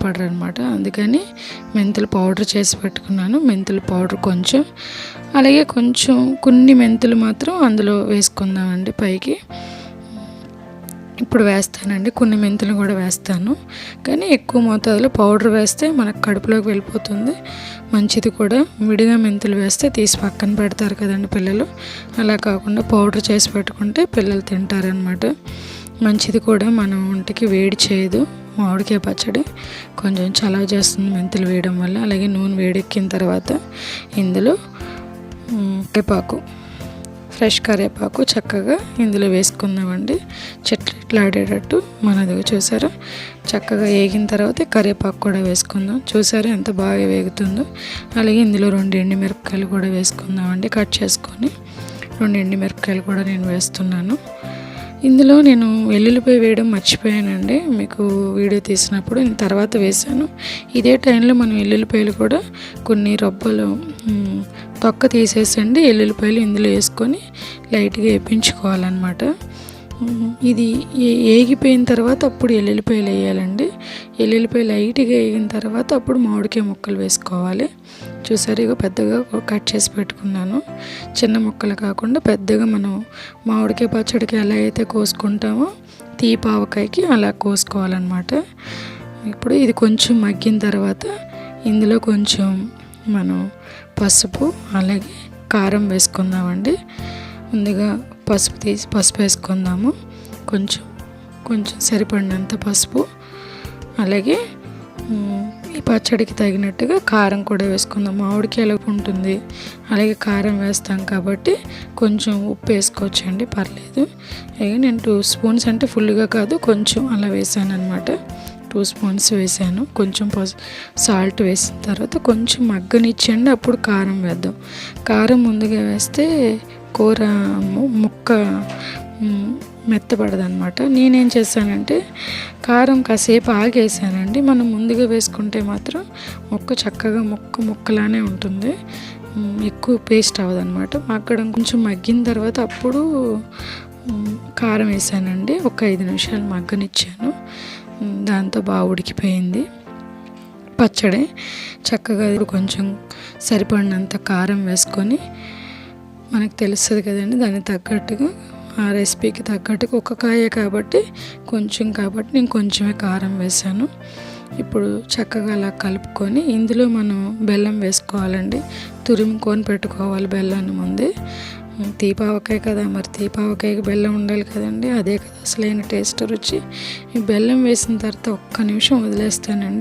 ఇష్టపడరు అనమాట అందుకని మెంతులు పౌడర్ చేసి పెట్టుకున్నాను. మెంతుల పౌడర్ కొంచెం అలాగే కొంచెం కొన్ని మెంతులు మాత్రం అందులో వేసుకుందామండి పైకి. ఇప్పుడు వేస్తానండి కొన్ని మెంతులు కూడా వేస్తాను. కానీ ఎక్కువ మోతాదులో పౌడర్ వేస్తే మనకు కడుపులోకి వెళ్ళిపోతుంది. మంచిది కూడా. విడిగా మెంతులు వేస్తే తీసి పక్కన పెడతారు కదండి పిల్లలు. అలా కాకుండా పౌడర్ చేసి పెట్టుకుంటే పిల్లలు తింటారనమాట. మంచిది కూడా మన ఒంటికి వేడి చేయదు. మామిడికాయ పచ్చడి కొంచెం చలవ చేస్తుంది మెంతులు వేయడం వల్ల. అలాగే నూనె వేడెక్కిన తర్వాత ఇందులో మ్, కరివేపాకు ఫ్రెష్ కరివేపాకు చక్కగా ఇందులో వేసుకుందామండి. చెట్లు ఇట్లా ఆడేటట్టు మనది చూసారా? చక్కగా వేగిన తర్వాత కరివేపాకు కూడా వేసుకుందాం. చూసారా ఎంత బాగా వేగుతుందో? అలాగే ఇందులో రెండు ఎండి మిరపకాయలు కూడా వేసుకుందామండి. కట్ చేసుకొని రెండు ఎండి మిరపకాయలు కూడా నేను వేస్తున్నాను. ఇందులో నేను వెల్లుల్లిపాయ వేయడం మర్చిపోయానండి. మీకు వీడియో తీసినప్పుడు నేను తర్వాత వేశాను. ఇదే టైంలో మనం వెల్లుల్లిపాయలు కూడా కొన్ని రొబ్బలు తొక్క తీసేసండి. వెల్లుల్లిపాయలు ఇందులో వేసుకొని లైట్గా వేపించుకోవాలన్నమాట. ఇది ఏ- ఏగిపోయిన తర్వాత అప్పుడు వెల్లుల్లిపాయలు వేయాలండి. ఎల్లుల్లిపాయ లైట్గా వేగిన తర్వాత అప్పుడు మామిడికాయ ముక్కలు వేసుకోవాలి. చూసారు ఇక పెద్దగా కట్ చేసి పెట్టుకున్నాను. చిన్న ముక్కలు కాకుండా పెద్దగా మనం మామిడికాయ పచ్చడికి ఎలా అయితే కోసుకుంటామో తీపావకాయకి అలా కోసుకోవాలన్నమాట. ఇప్పుడు ఇది కొంచెం మగ్గిన తర్వాత ఇందులో కొంచెం మనం పసుపు అలాగే కారం వేసుకుందామండి. ముందుగా పసుపు తీసి పసుపు వేసుకుందాము. కొంచెం కొంచెం సరిపడినంత పసుపు. అలాగే ఈ పచ్చడికి తగినట్టుగా కారం కూడా వేసుకుందాం. మామిడికాయలు ఉంటుంది. అలాగే కారం వేస్తాం కాబట్టి కొంచెం ఉప్పు వేసుకోవచ్చండి పర్లేదు. అలాగే నేను టూ స్పూన్స్ అంటే ఫుల్గా కాదు కొంచెం అలా వేసాను అనమాట టూ స్పూన్స్ వేసాను. కొంచెం పసు సాల్ట్ వేసిన తర్వాత కొంచెం మగ్గనిచ్చండి అప్పుడు కారం వేద్దాం. కారం ముందుగా వేస్తే కూర ముక్క మ్, మెత్తపడదనమాట నేనేం చేశానంటే కారం కాసేపు ఆగేసానండి. మనం ముందుగా వేసుకుంటే మాత్రం ముక్క చక్కగా ముక్క ముక్కలానే ఉంటుంది. ఎక్కువ పేస్ట్ అవ్వదనమాట మగ్గడం కొంచెం మగ్గిన తర్వాత అప్పుడు కారం వేసానండి. ఒక ఐదు నిమిషాలు మగ్గనిచ్చాను. దాంతో బాగా ఉడికిపోయింది. పచ్చడి చక్కగా కొంచెం సరిపడినంత కారం వేసుకొని మనకు తెలుస్తుంది కదండి దానికి తగ్గట్టుగా ఆ రెసిపీకి తగ్గట్టుగా ఒక కాబట్టి కొంచెం కాబట్టి నేను కొంచెమే కారం వేసాను ఇప్పుడు చక్కగా అలా కలుపుకొని ఇందులో మనం బెల్లం వేసుకోవాలండి. తురుముకొని పెట్టుకోవాలి బెల్లాన్ని ముందే. తీపావకాయ కదా మరి తీపావకాయకి బెల్లం ఉండాలి కదండి. అదే కదా అసలైన టేస్ట్ రుచి. ఈ బెల్లం వేసిన తర్వాత ఒక్క నిమిషం వదిలేస్తానండి.